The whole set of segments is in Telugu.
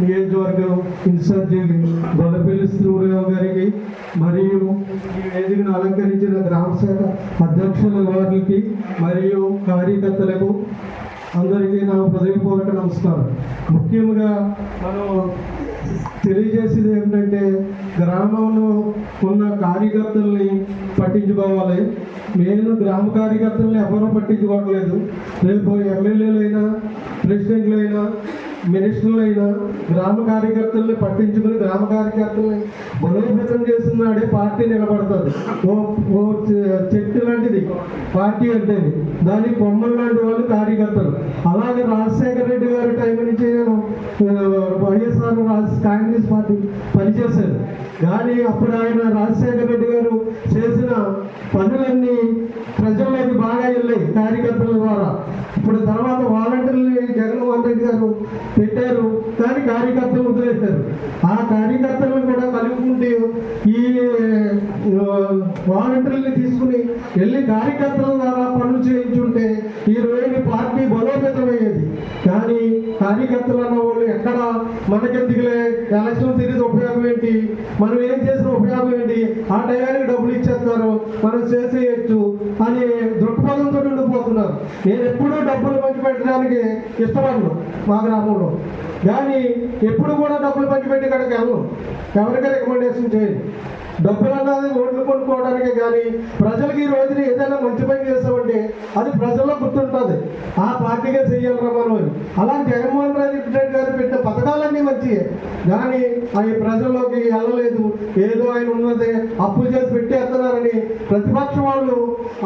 నియోజకవర్గం ఇన్ఛార్జి గొల్లపల్లి సూర్యరావు గారికి మరియు ఈ వేదికను అలంకరించిన గ్రామ శాఖ అధ్యక్షుల వారికి మరియు కార్యకర్తలకు అందరికీ నా హృదయపూర్వక నమస్కారం. ముఖ్యంగా మనం తెలియజేసేది ఏంటంటే గ్రామంలో ఉన్న కార్యకర్తల్ని పట్టించుకోవాలి. నేను గ్రామ కార్యకర్తల్ని ఎవరూ పట్టించుకోవట్లేదు. రేపు ఎమ్మెల్యేలు అయినా మినిస్టర్లైనా మినిస్టర్లు అయినా గ్రామ కార్యకర్తల్ని పట్టించుకుని గ్రామ కార్యకర్తల్ని బలోపేతం చేస్తున్నాడే పార్టీ నిలబడుతుంది ఓ ఓ చెట్టు లాంటిది. పార్టీ అంటే దాని కొమ్మలు లాంటి వాళ్ళు కార్యకర్తలు. అలాగే రాజశేఖర రెడ్డి గారి టైం నుంచి నేను వైఎస్ఆర్ కాంగ్రెస్ పార్టీ పనిచేశాను కానీ అప్పుడు ఆయన రాజశేఖర రెడ్డి గారు చేసిన పనులన్నీ ప్రజల్లోకి బాగా వెళ్ళాయి కార్యకర్తల ద్వారా. ఇప్పుడు తర్వాత వాలంటీర్లు జగన్మోహన్ రెడ్డి గారు పెట్టారు. కానీ కార్యకర్తలు వదిలేశారు. ఆ కార్యకర్తలను కూడా కలుపుకుంటూ ఈ ఆ, తీసుకుని వెళ్ళి కార్యకర్తల ద్వారా పనులు చేయించుంటే ఈ రోజు పార్టీ బలోపేతమయ్యేది. కానీ కార్యకర్తలు అన్న వాళ్ళు ఎక్కడ మనకెందుకులే ఎలక్షన్ తిరిగి ఉపయోగం ఏంటి? మనం ఏం చేసిన ఉపయోగం ఏంటి? ఆ టయానికి డబ్బులు ఇచ్చేస్తారు. మనం చేసేయచ్చు అని దృక్పథంతో ఉండిపోతున్నారు నేను ఎప్పుడూ డబ్బులు మనకి ఇష్టపడను మా గ్రామంలో కానీ ఎప్పుడు కూడా డబ్బులు పంచిపెట్టి కనుక వెళ్ళను. ఎవరికి రికమెండేషన్ చేయను. డబ్బులు అన్నది ఓట్లు కొనుక్కోవడానికి కానీ ప్రజలకి ఈ రోజున ఏదైనా మంచి పని చేస్తామంటే అది ప్రజల్లో గుర్తుంటుంది. ఆ పార్టీగా చెయ్యాలరా మనం అలా జగన్మోహన్ రెడ్డి గారు పెట్టిన పథకాలన్నీ మంచియే. కానీ అవి ప్రజల్లోకి వెళ్ళలేదు. ఏదో ఆయన ఉన్నదే అప్పులు చేసి పెట్టేస్తున్నారని ప్రతిపక్ష వాళ్ళు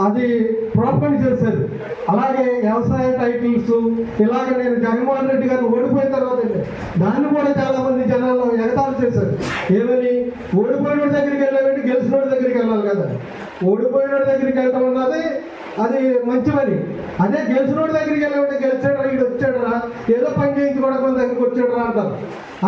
అది ప్రోపణ చేశారు. అలాగే వ్యవసాయ టైటిల్స్ ఇలాగ నేను జగన్మోహన్ రెడ్డి గారు ఓడిపోయిన తర్వాత దాన్ని కూడా చాలా మంది జనాలు ఎగతాలు చేశారు. ఏమని? ఓడిపోయిన దగ్గరికి దగ్గరికి వెళ్ళామంటే గెలిచిన వాడి దగ్గరికి వెళ్ళాలి కదా. ఓడిపోయిన వాడి దగ్గరికి వెళ్ళడం అన్నది అది మంచి పని. అదే గెలిచిన వాడి దగ్గరికి వెళ్ళామంటే గెలిచాడరా ఇక్కడ వచ్చాడరా ఏదో పని చేయించుకోవడం మన దగ్గరికి వచ్చాడరా అంటారు.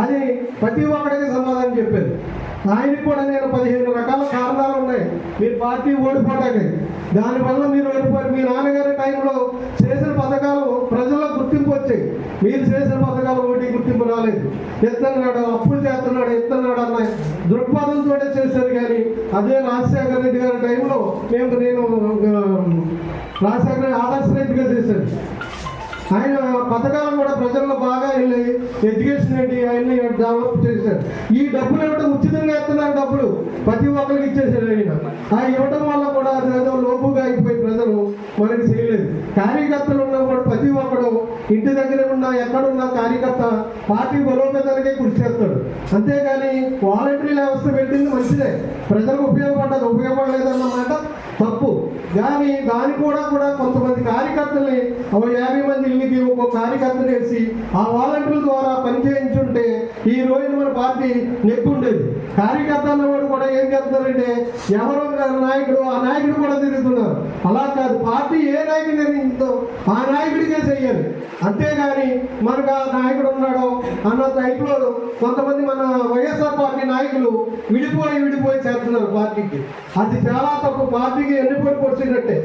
అది ప్రతి ఒక్కడికి సమాధానం చెప్పారు ఆయనకి కూడా నేను పదిహేను రకాల కారణాలు ఉన్నాయి. మీరు పార్టీ ఓడిపోవడానికి దానివల్ల మీరు ఓడిపోయారు. మీ నాన్నగారి టైంలో చేసిన పథకాలు ప్రజల్లో గుర్తింపు వచ్చాయి. మీరు చేసిన పథకాలు ఓటి గుర్తింపు రాలేదు. ఎత్తన్నాడు అప్పులు చేస్తున్నాడు ఎత్తన్నాడు అన్న దృక్పథంతో చేశారు కానీ అదే రాజశేఖర రెడ్డి గారి టైంలో మేము నేను రాజశేఖర ఆదర్శ రైతుగా చేశాను ఆయన పథకాలు కూడా ప్రజల్లో బాగా వెళ్ళాయి ఎడ్యుకేషన్ ఏంటి ఆయన్ని డెవలప్ చేశారు. ఈ డబ్బులు ఇవ్వడం ఉచితంగా ఇస్తున్నారు డబ్బులు. ప్రతి ఒక్కరికి ఇచ్చేసాడు ఆయన. ఆ ఇవ్వడం వల్ల కూడా అది ఏదో లోపుగా అయిపోయి ప్రజలు మనకి చేయలేదు కార్యకర్తలు ఉన్న కూడా ప్రతి ఒక్కడు ఇంటి దగ్గర ఉన్న ఎక్కడున్న కార్యకర్త పార్టీ బలోపేతానికే కృషి చేస్తాడు. అంతేగాని వాలంటరీ వ్యవస్థ పెట్టింది మంచిదే. ప్రజలకు ఉపయోగపడ్డది ఉపయోగపడలేదన్నమాట తప్పు. కానీ దాని కూడా కూడా కొంతమంది కార్యకర్తల్ని ఒక యాభై మంది ఇల్లుకి ఒక కార్యకర్తను వేసి ఆ వాలంటీర్ల ద్వారా పని చేయించుంటే ఈ రోజున మన పార్టీ నెక్కుండేది కార్యకర్త అన్నవాడు కూడా ఏం చేస్తున్నారంటే ఎవరో నాయకుడు ఆ నాయకుడు కూడా తిరుగుతున్నారు. అలా కాదు పార్టీ ఏ నాయకుడు నిర్ణయిందో ఆ నాయకుడికే చెయ్యాలి అంతేగాని మనకు ఆ నాయకుడు ఉన్నాడో అన్న టైప్లో కొంతమంది మన వైఎస్ఆర్ పార్టీ నాయకులు విడిపోయి విడిపోయి చేస్తున్నారు పార్టీకి. అది చాలా తప్పు. పార్టీకి ఎన్నిపోయి పొడిచినట్టే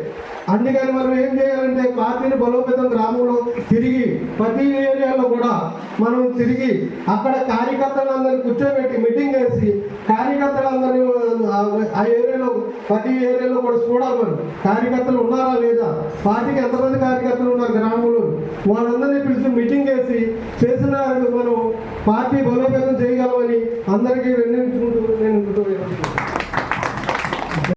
అందుకని మనం ఏం చేయాలంటే పార్టీని బలోపేతం గ్రామంలో తిరిగి ప్రతి ఏరియాలో కూడా మనం తిరిగి అక్కడ కార్యకర్తలందరినీ కూర్చోబెట్టి మీటింగ్ వేసి కార్యకర్తలందరినీ ఆ- ఆ ఏరియాలో ప్రతి ఏరియాలో కూడా చూడాలి మనం కార్యకర్తలు ఉన్నారా లేదా? పార్టీకి ఎంతమంది కార్యకర్తలు ఉన్నారు గ్రామంలో? వాళ్ళందరినీ పిలిచి మీటింగ్ వేసి చేసిన మనం పార్టీ బలోపేతం చేయగలమని అందరికీ విన్నవించు